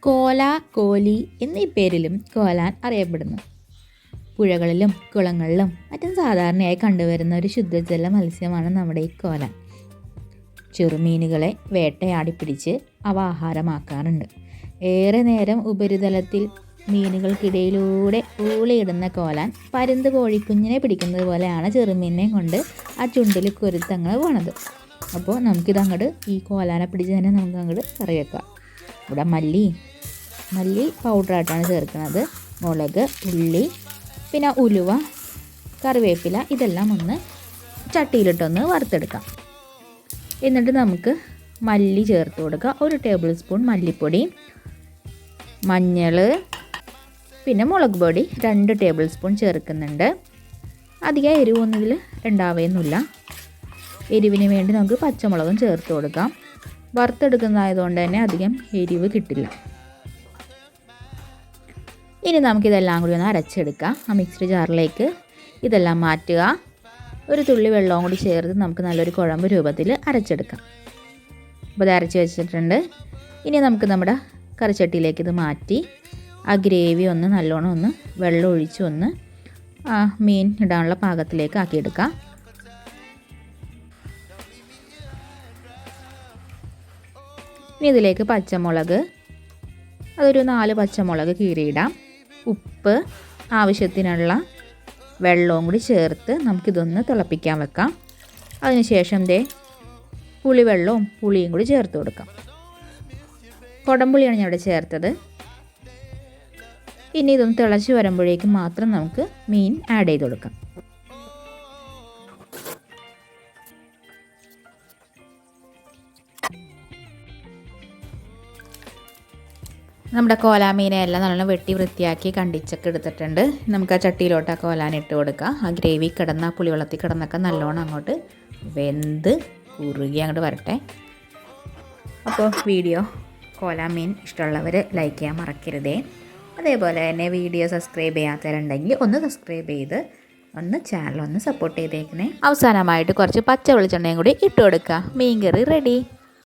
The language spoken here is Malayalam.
കോല കോലി എന്നീ പേരിലും കോലാൻ അറിയപ്പെടുന്നു. പുഴകളിലും കുളങ്ങളിലും മറ്റും സാധാരണയായി കണ്ടുവരുന്ന ഒരു ശുദ്ധജല മത്സ്യമാണ് നമ്മുടെ ഈ കോലാൻ. ചെറുമീനുകളെ വേട്ടയാടി പിടിച്ച് അവ ആഹാരമാക്കാറുണ്ട്. ഏറെ നേരം ഉപരിതലത്തിൽ മീനുകൾക്കിടയിലൂടെ ഊളിയിടുന്ന കോലാൻ പരുന്ത് കോഴിക്കുഞ്ഞിനെ പിടിക്കുന്നത് പോലെയാണ് ചെറുമീനെ കൊണ്ട് ആ ചുണ്ടിൽ കൊരുത്തങ്ങൾ പോണത്. അപ്പോൾ നമുക്കിത് അങ്ങോട്ട് ഈ കോലാനെ പിടിച്ച് തന്നെ നമുക്ക് അങ്ങോട്ട് കറി വെക്കാം. ഇവിടെ മല്ലി. മല്ലി പൗഡറായിട്ടാണ് ചേർക്കുന്നത്. മുളക് ഉള്ളി പിന്നെ ഉലുവ കറിവേപ്പില ഇതെല്ലാം ഒന്ന് ചട്ടിയിലിട്ടൊന്ന് വറുത്തെടുക്കാം. എന്നിട്ട് നമുക്ക് മല്ലി ചേർത്ത് കൊടുക്കുക ഒരു ടേബിൾ സ്പൂൺ മല്ലിപ്പൊടി മഞ്ഞൾ പിന്നെ മുളക് പൊടി രണ്ട് ടേബിൾ സ്പൂൺ ചേർക്കുന്നുണ്ട്. അധികം എരിവൊന്നും ഇതിൽ എരിവിന് വേണ്ടി നമുക്ക് പച്ചമുളകും ചേർത്ത് കൊടുക്കാം. വറുത്തെടുക്കുന്നതായതുകൊണ്ട് തന്നെ അധികം എരിവ് കിട്ടില്ല. ഇനി നമുക്കിതെല്ലാം കൂടി ഒന്ന് അരച്ചെടുക്കാം. ആ മിക്സ്ഡ് ജാറിലേക്ക് ഇതെല്ലാം മാറ്റുക. ഒരു തുള്ളി വെള്ളവും കൂടി ചേർത്ത് നമുക്ക് നല്ലൊരു കുഴമ്പ് രൂപത്തിൽ അരച്ചെടുക്കാം. അപ്പോൾ ഇത് അരച്ച് വെച്ചിട്ടുണ്ട്. ഇനി നമുക്ക് നമ്മുടെ കറിച്ചട്ടിയിലേക്ക് ഇത് മാറ്റി ആ ഗ്രേവി ഒന്ന് നല്ലോണം ഒന്ന് വെള്ളം ഒഴിച്ച് ഒന്ന് മീൻ ഇടാനുള്ള പാകത്തിലേക്ക് ആക്കിയെടുക്കാം. ഇനി ഇതിലേക്ക് പച്ചമുളക്. അതൊരു നാല് പച്ചമുളക് കീറിയിടാം. ഉപ്പ് ആവശ്യത്തിനുള്ള വെള്ളവും കൂടി ചേർത്ത് നമുക്കിതൊന്ന് തിളപ്പിക്കാൻ വെക്കാം. അതിനുശേഷം ദേ പുളിവെള്ളവും പുളിയും കൂടി ചേർത്ത് കൊടുക്കാം. കൊടംപുളിയാണ് ഞാൻ ഇവിടെ ചേർത്തത്. ഇനി ഇതൊന്ന് തിളച്ച് വരുമ്പോഴേക്കും മാത്രം നമുക്ക് മീൻ ആഡ് ചെയ്ത് കൊടുക്കാം. നമ്മുടെ കോലാമീനെ എല്ലാം നല്ലോണം വെട്ടി വൃത്തിയാക്കി കണ്ടിച്ചൊക്കെ എടുത്തിട്ടുണ്ട്. നമുക്ക് ആ ചട്ടിയിലോട്ട് ആ കോലാൻ ഇട്ട് കൊടുക്കുക ആ ഗ്രേവി കിടന്ന പുളിവെള്ളത്തിൽ കിടന്നൊക്കെ നല്ലോണം അങ്ങോട്ട് വെന്ത് കുറുകി അങ്ങോട്ട് വരട്ടെ. അപ്പോൾ വീഡിയോ കോലാമീൻ ഇഷ്ടമുള്ളവർ ലൈക്ക് ചെയ്യാൻ മറക്കരുതേ. അതേപോലെ തന്നെ വീഡിയോ സബ്സ്ക്രൈബ് ചെയ്യാത്തവരുണ്ടെങ്കിൽ ഒന്ന് സബ്സ്ക്രൈബ് ചെയ്ത് ഒന്ന് ചാനൽ ഒന്ന് സപ്പോർട്ട് ചെയ്തേക്കണേ അവസാനമായിട്ട് കുറച്ച് പച്ച വെളിച്ചെണ്ണയും കൂടി ഇട്ട് കൊടുക്കുക മീൻ കറി റെഡി